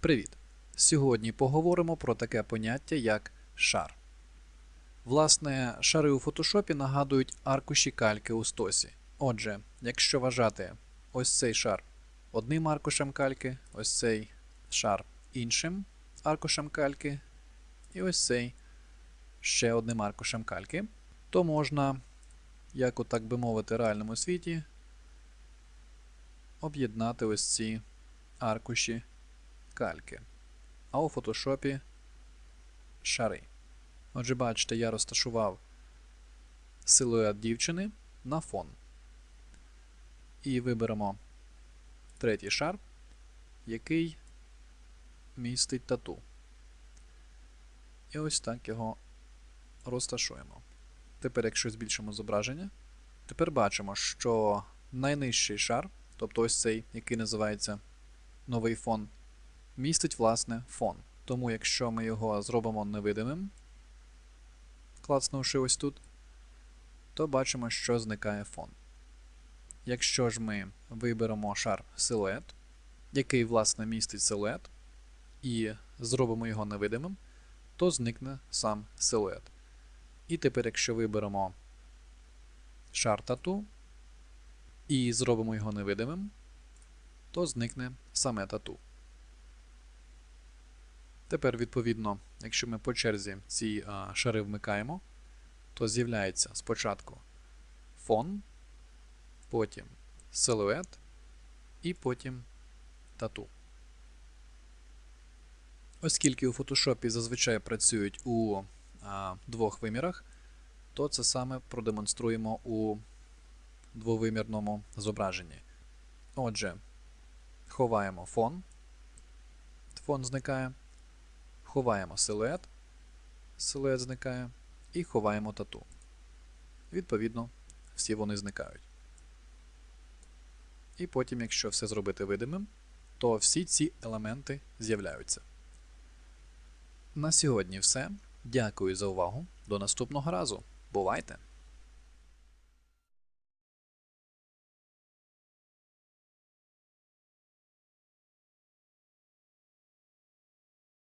Привіт! Сьогодні поговоримо про таке поняття як шар. Власне, шари у фотошопі нагадують аркуші кальки у стосі. Отже, якщо вважати ось цей шар одним аркушем кальки, ось цей шар іншим аркушем кальки, і ось цей ще одним аркушем кальки, то можна, як так би мовити, реальному світі, об'єднати ось ці аркуші кальки. А у фотошопі шари. Отже, бачите, я розташував силует дівчини на фон. І виберемо третій шар, який містить тату. І ось так його розташуємо. Тепер, якщо збільшимо зображення, тепер бачимо, що найнижчий шар, тобто ось цей, який називається новий фон, містить власне фон. Тому якщо ми його зробимо невидимим, клацнувши ось тут, то бачимо, що зникає фон. Якщо ж ми виберемо шар силует, який, власне, містить силует, і зробимо його невидимим, то зникне сам силует. І тепер, якщо виберемо шар тату і зробимо його невидимим, то зникне саме тату. Тепер, відповідно, якщо ми по черзі ці а, шари вмикаємо, то з'являється спочатку фон, потім силует і потім тату. Оскільки у фотошопі зазвичай працюють у а, двох вимірах, то це саме продемонструємо у двовимірному зображенні. Отже, ховаємо фон, фон зникає, ховаємо силует, силует зникає, і ховаємо тату. Відповідно, всі вони зникають. І потім, якщо все зробити видимим, то всі ці елементи з'являються. На сьогодні все. Дякую за увагу. До наступного разу. Бувайте!